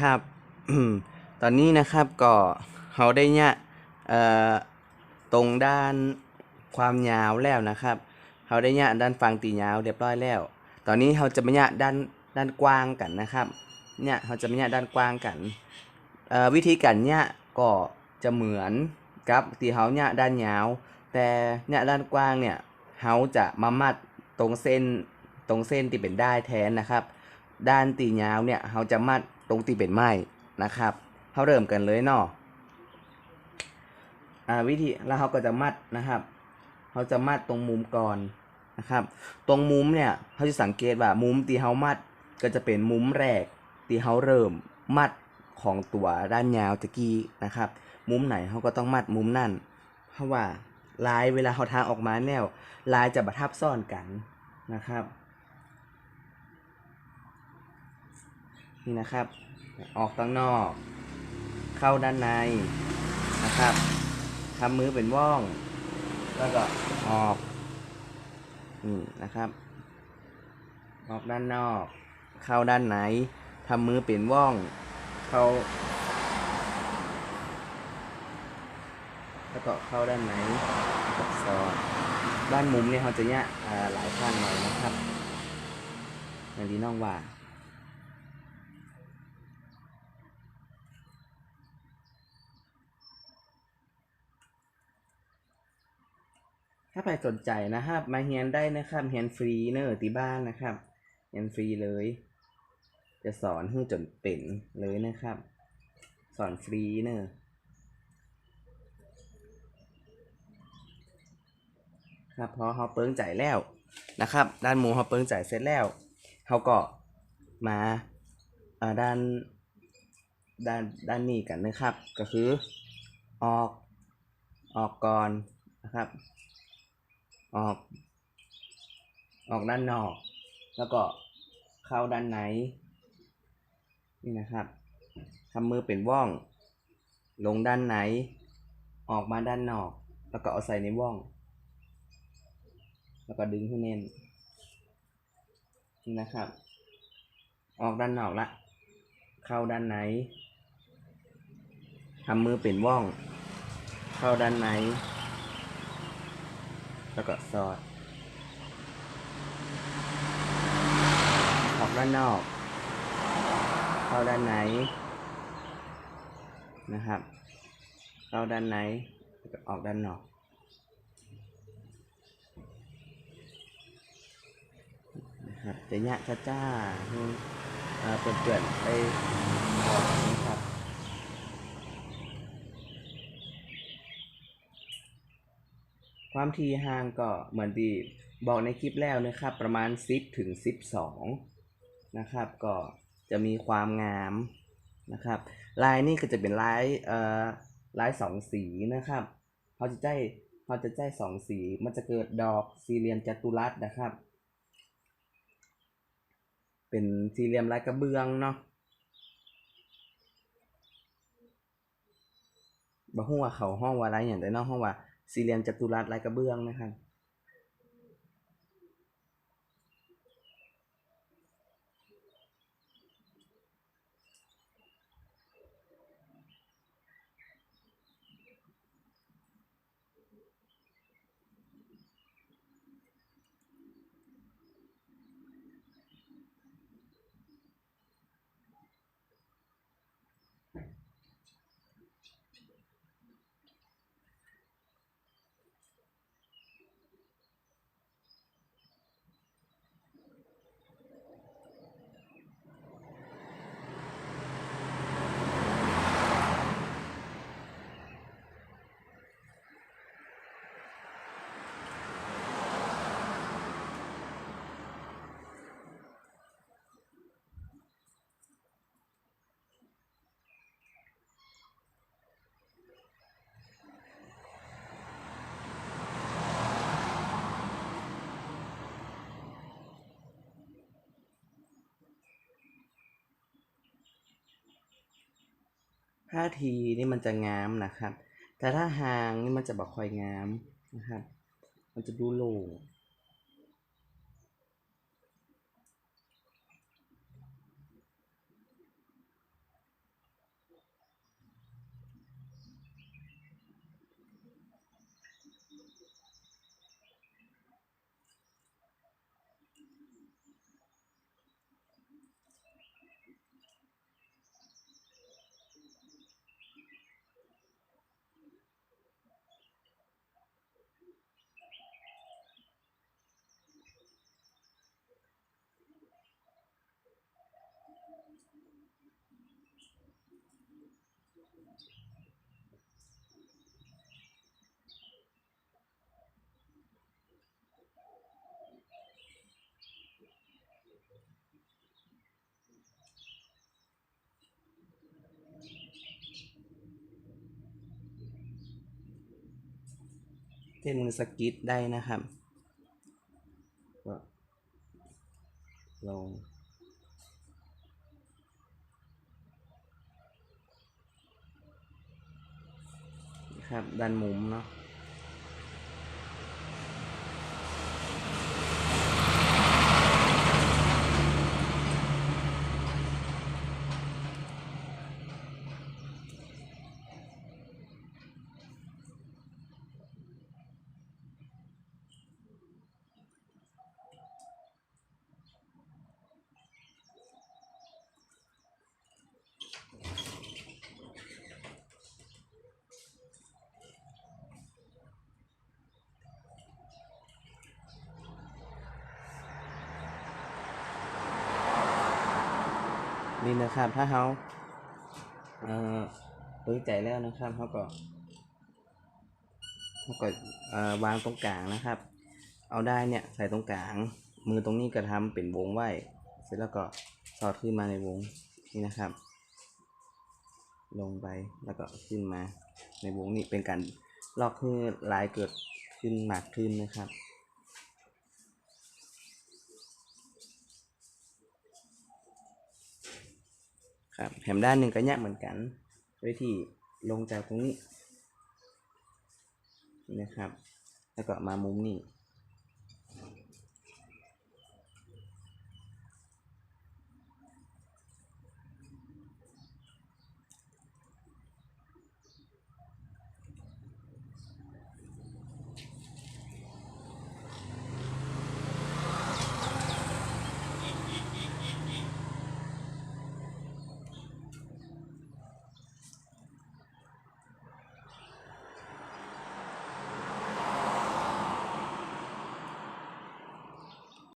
ครับ ตอนนี้นะครับก็เขาได้เนี่ยตรงด้านความยาวแล้วนะครับเขาได้เนี่ยด้านฟังตียาวเรียบร้อยแล้ว ตอนนี้เขาจะมาเนี่ยด้านด้านกว้างกันนะครับ เนี่ยเขาจะมาเนี่ยด้านกว้างกันวิธีการเนี่ยก็จะเหมือนกับที่เขาเนี่ยด้านยาว แต่เนี่ยด้านกว้างเนี่ยเขาจะมามัดตรงเส้นตรงเส้นที่เป็นได้แทนนะครับ ด้านตียาวเนี่ยเขาจะมัดตรงตีเป็นไม้นะครับเขาเริ่มกันเลยเนาะอ่าวิธีแล้วเขาก็จะมัดนะครับเขาจะมัดตรงมุมก่อนนะครับ ตรงมุมเนี่ยเขาจะสังเกตว่ามุมตีเขามัดก็จะเป็นมุมแรกตีเขาเริ่มมัดของตัวด้านยาวตะกี้นะครับ มุมไหนเขาก็ต้องมัดมุมนั่น เพราะว่าลายเวลาเขาทางออกมาแนวลายจะประทับซ้อนกันนะครับ นี่นะครับ ออกข้างนอก เข้าด้านในนะครับทำมือเป็นว่อง แล้วก็ออกนี่นะครับ ออกด้านนอก เข้าด้านในทำมือเป็นว่อง เข้า แล้วก็เข้าด้านในแล้วก็ซอดด้านมุมเนี่ยเขาจะเนี่ยหลายข้างหน่อยนะครับอย่างที่น้องว่า ถ้าใครสนใจนะครับ มาเฮียนได้นะครับเฮียนฟรีเนอะที่บ้านนะครับเฮียนฟรีเลย จะสอนให้จนเป็นเลยนะครับ สอนฟรีเนอะครับพอเขาเปิ้งใจายแล้วนะครับ ด้านหมูเขาเปิ้งใจายเสร็จแล้วเขาก็มาอ่าด้านด้านด้านนี้กันนะครับ ก็คือออกออกก่อนนะครับ ออก ออกด้านนอก แล้วก็เข้าด้านในนี่นะครับทำมือเป็นว่อง ลงด้านในออกมาด้านนอก แล้วก็เอาใส่ในว่อง แล้วก็ดึงให้แน่นนี่นะครับ ออกด้านนอกละ เข้าด้านในทำมือเป็นว่อง เข้าด้านใน แล้วก็สอดออกด้านนอก เข้าด้านในนะครับ เข้าด้านในก็ออกด้านนอกนะครับจะยะจ้าจ้าให้เอ่อเปื่อนๆไปออกนะ ความถี่ห่างก็เหมือนที่บอกในคลิปแล้วนะครับ ประมาณ 10 ถึง 12 นะครับ ก็จะมีความงามนะครับ ลายนี่ก็จะเป็นลายเอ่อลายสองสีนะครับเขาจะได้เขาจะได้สองสี มันจะเกิดดอกสี่เหลี่ยมจัตุรัสนะครับ เป็นสี่เหลี่ยมลายกระเบื้องเนาะบ่ฮู้ว่าเขาห้องว่าอะไรอย่างใดเนาะห้องว่า สี่เหลี่ยมจัตุรัสลายกระเบื้องนะครับ ถ้าทีนี่มันจะงามนะครับ แต่ถ้าหางนี่มันจะบกคอยงามนะครับ มันจะดูโล่ง เต้นมสกิทได้นะครับ ก็ลง ครับด้านมุมเนาะ นี่นะครับ ถ้าเขาเอ่อเปิดใจแล้วนะครับเขาก็เขาก็เออวางตรงกลางนะครับ เอาได้เนี่ยใส่ตรงกลาง มือตรงนี้ก็ทำเป็นวงไว้ เสร็จแล้วก็สอดขึ้นมาในวงนี่นะครับ ลงไปแล้วก็ขึ้นมาในวงนี้เป็นการลอกให้ลายเกิดขึ้นมากขึ้นนะครับ ครับแถมด้านหนึ่งก็ยากเหมือนกันวิธีลงจากตรงนี้นะครับ แล้วก็มามุมนี้